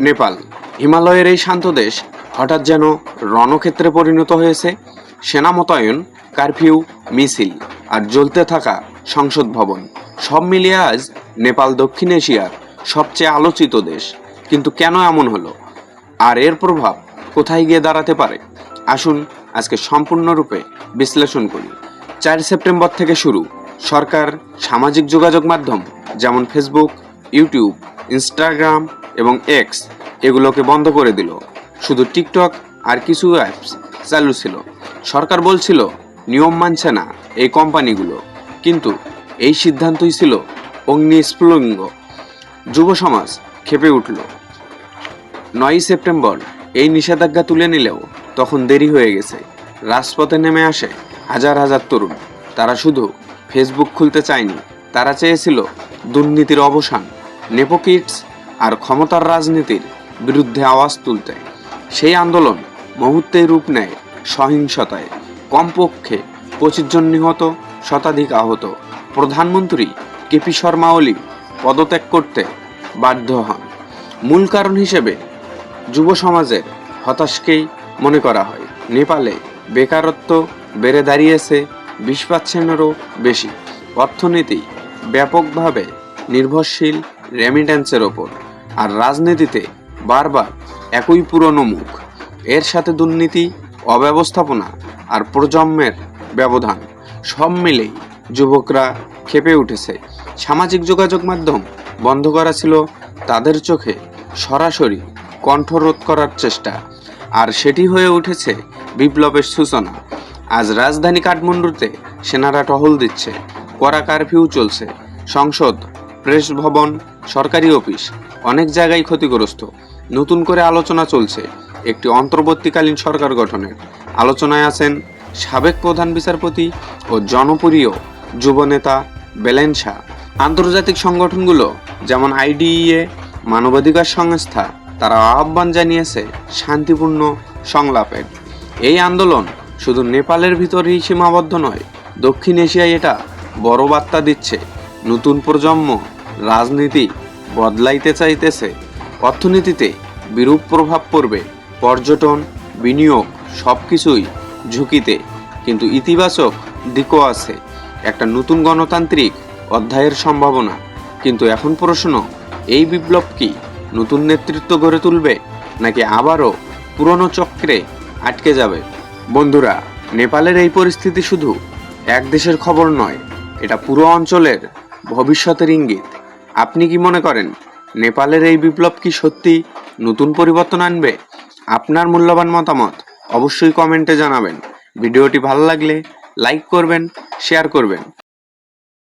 নেপাল। হিমালয়ের এই শান্ত দেশ হঠাৎ যেন রণক্ষেত্রে পরিণত হয়েছে। সেনা মোতায়েন, কারফিউ, মিছিল আর জ্বলতে থাকা সংসদ ভবন। সব মিলিয়ে আজ নেপাল দক্ষিণ এশিয়ার সবচেয়ে আলোচিত দেশ। কিন্তু কেন এমন হলো? আর এর প্রভাব কোথায় গিয়ে দাঁড়াতে পারে? আসুন আজকে সম্পূর্ণরূপে বিশ্লেষণ করি। চার সেপ্টেম্বর থেকে শুরু সরকার সামাজিক যোগাযোগ মাধ্যম যেমন ফেসবুক ইউটিউব ইনস্টাগ্রাম এবং এক্স এগুলোকে বন্ধ করে দিল। শুধু টিকটক আর কিছু অ্যাপস চালু ছিল। সরকার বলছিল, নিয়ম মানছে না এই কোম্পানিগুলো। কিন্তু এই সিদ্ধান্তই ছিল অগ্নিস্ফুলিঙ্গ। যুব সমাজ খেপে উঠল। নয়ই সেপ্টেম্বর এই নিষেধাজ্ঞা তুলে নিলেও তখন দেরি হয়ে গেছে। রাজপথে নেমে আসে হাজার হাজার তরুণ। তারা শুধু ফেসবুক খুলতে চায়নি, তারা চেয়েছিল দুর্নীতির অবসান। নেপোকিটস আর ক্ষমতার রাজনীতির বিরুদ্ধে আওয়াজ তুলতে। সেই আন্দোলন মুহূর্তেই রূপ নেয় সহিংসতায়। কমপক্ষে পঁচিশ জন নিহত, শতাধিক আহত। প্রধানমন্ত্রী কেপি শর্মা ওলি পদত্যাগ করতে বাধ্য হন। মূল কারণ হিসেবে যুব সমাজের হতাশকেই মনে করা হয়। নেপালে বেকারত্ব বেড়ে দাঁড়িয়েছে বিশ পার্সেন্টেরও বেশি। অর্থনীতি ব্যাপকভাবে নির্ভরশীল রেমিট্যান্সের ওপর। আর রাজনীতিতে বারবার একই পুরনো মুখ। এর সাথে দুর্নীতি, অব্যবস্থাপনা আর প্রজন্মের ব্যবধান সব মিলেই যুবকরা খেপে উঠেছে। সামাজিক যোগাযোগ মাধ্যম বন্ধ করা ছিল তাদের চোখে সরাসরি কণ্ঠরোধ করার চেষ্টা। আর সেটি হয়ে উঠেছে বিপ্লবের সূচনা। আজ রাজধানী কাঠমান্ডুতে সেনারা টহল দিচ্ছে, কড়া কারফিউ চলছে, সংসদ প্রেস ভবন, সরকারি অফিস, অনেক জায়গায় ক্ষতিগ্রস্ত। নতুন করে আলোচনা চলছে একটি অন্তর্বর্তীকালীন সরকার গঠনের। আলোচনায় আছেন সাবেক প্রধান বিচারপতি ও জনপ্রিয় যুবনেতা বেলেন শাহ। আন্তর্জাতিক সংগঠনগুলো যেমন আইডিইএ, মানবাধিকার সংস্থা তারা আহ্বান জানিয়েছে শান্তিপূর্ণ সংলাপের এই আন্দোলন শুধু নেপালের ভিতরেই সীমাবদ্ধ নয়, দক্ষিণ এশিয়ায় এটা বড় বার্তা দিচ্ছে নতুন প্রজন্ম। রাজনীতি বদলাইতে চাইতেছে, অর্থনীতিতে বিরূপ প্রভাব পড়বে, পর্যটন, বিনিয়োগ সব কিছুই ঝুঁকিতে। কিন্তু ইতিবাচক দিকও আছে, একটা নতুন গণতান্ত্রিক অধ্যায়ের সম্ভাবনা। কিন্তু এখন প্রশ্ন, এই বিপ্লব কি নতুন নেতৃত্ব গড়ে তুলবে, নাকি আবারও পুরনো চক্রে আটকে যাবে? বন্ধুরা, নেপালের এই পরিস্থিতি শুধু এক দেশের খবর নয়, এটা পুরো অঞ্চলের ভবিষ্যতের ইঙ্গিত। আপনি কি মনে করেন নেপালের এই বিপ্লব কি সত্যি নতুন পরিবর্তন আনবে? আপনার মূল্যবান মতামত অবশ্যই কমেন্টে জানাবেন। ভিডিওটি ভালো লাগলে লাইক করবেন, শেয়ার করবেন।